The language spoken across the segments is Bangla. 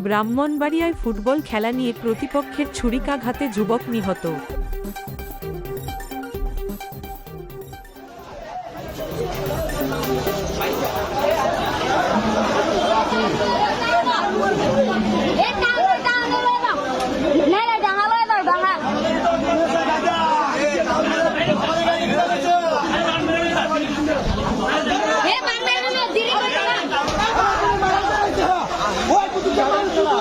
ব্রাহ্মণবাড়িয়ায় ফুটবল খেলা নিয়ে প্রতিপক্ষের ছুরিকাঘাতে যুবক নিহত।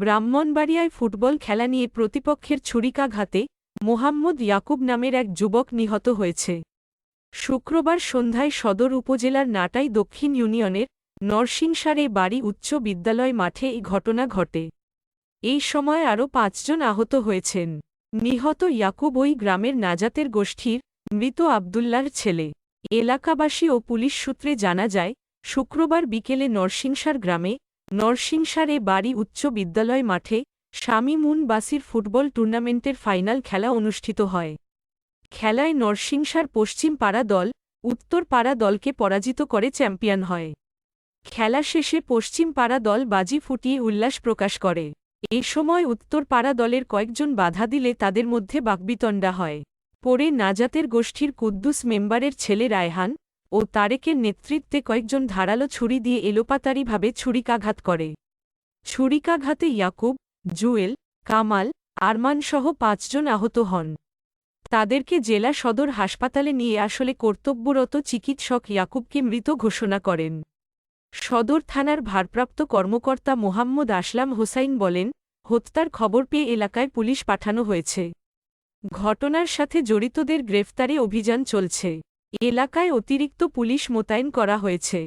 ব্রাহ্মণবাড়িয়ায় ফুটবল খেলা নিয়ে প্রতিপক্ষের ছুরিকাঘাতে মোহাম্মদ ইয়াকুব নামের এক যুবক নিহত হয়েছে। শুক্রবার সন্ধ্যায় সদর উপজেলার নাটাই দক্ষিণ ইউনিয়নের নরসিংসারে বাড়ি উচ্চ বিদ্যালয় মাঠে এই ঘটনা ঘটে। এই সময় আরও পাঁচজন আহত হয়েছেন। নিহত ইয়াকুব ওই গ্রামের নাজাতের গোষ্ঠীর মৃত আবদুল্লার ছেলে। এলাকাবাসী ও পুলিশ সূত্রে জানা যায়, শুক্রবার বিকেলে নরসিংসার গ্রামে নরসিংসারে বাড়ি উচ্চ বিদ্যালয় মাঠে শামীমুন বাসির ফুটবল টুর্নামেন্টের ফাইনাল খেলা অনুষ্ঠিত হয়। খেলায় নরসিংসার পশ্চিম পাড়া দল, উত্তর পাড়া দলকে পরাজিত করে চ্যাম্পিয়ন হয়। খেলা শেষে পশ্চিম পাড়া দল বাজি ফুটিয়ে উল্লাস প্রকাশ করে। এ সময় উত্তর পাড়া দলের কয়েকজন বাধা দিলে তাদের মধ্যে বাকবিতণ্ডা হয়। পরে নাজাতের গোষ্ঠীর কুদ্দুস মেম্বারের ছেলে রায়হান ও তারেকের নেতৃত্বে কয়েকজন ধারালো ছুরি দিয়ে এলোপাতারিভাবে ছুরিকাঘাত করে। ছুরিকাঘাতে ইয়াকুব, জুয়েল, কামাল, আরমানসহ পাঁচজন আহত হন। তাদেরকে জেলা সদর হাসপাতালে নিয়ে আসলে কর্তব্যরত চিকিৎসক ইয়াকুবকে মৃত ঘোষণা করেন। সদর থানার ভারপ্রাপ্ত কর্মকর্তা মোহাম্মদ আসলাম হোসাইন বলেন, হত্যার খবর পেয়ে এলাকায় পুলিশ পাঠানো হয়েছে। ঘটনার সাথে জড়িতদের গ্রেফতারে অভিযান চলছে। এলাকায় অতিরিক্ত পুলিশ মোতায়েন করা হয়েছে।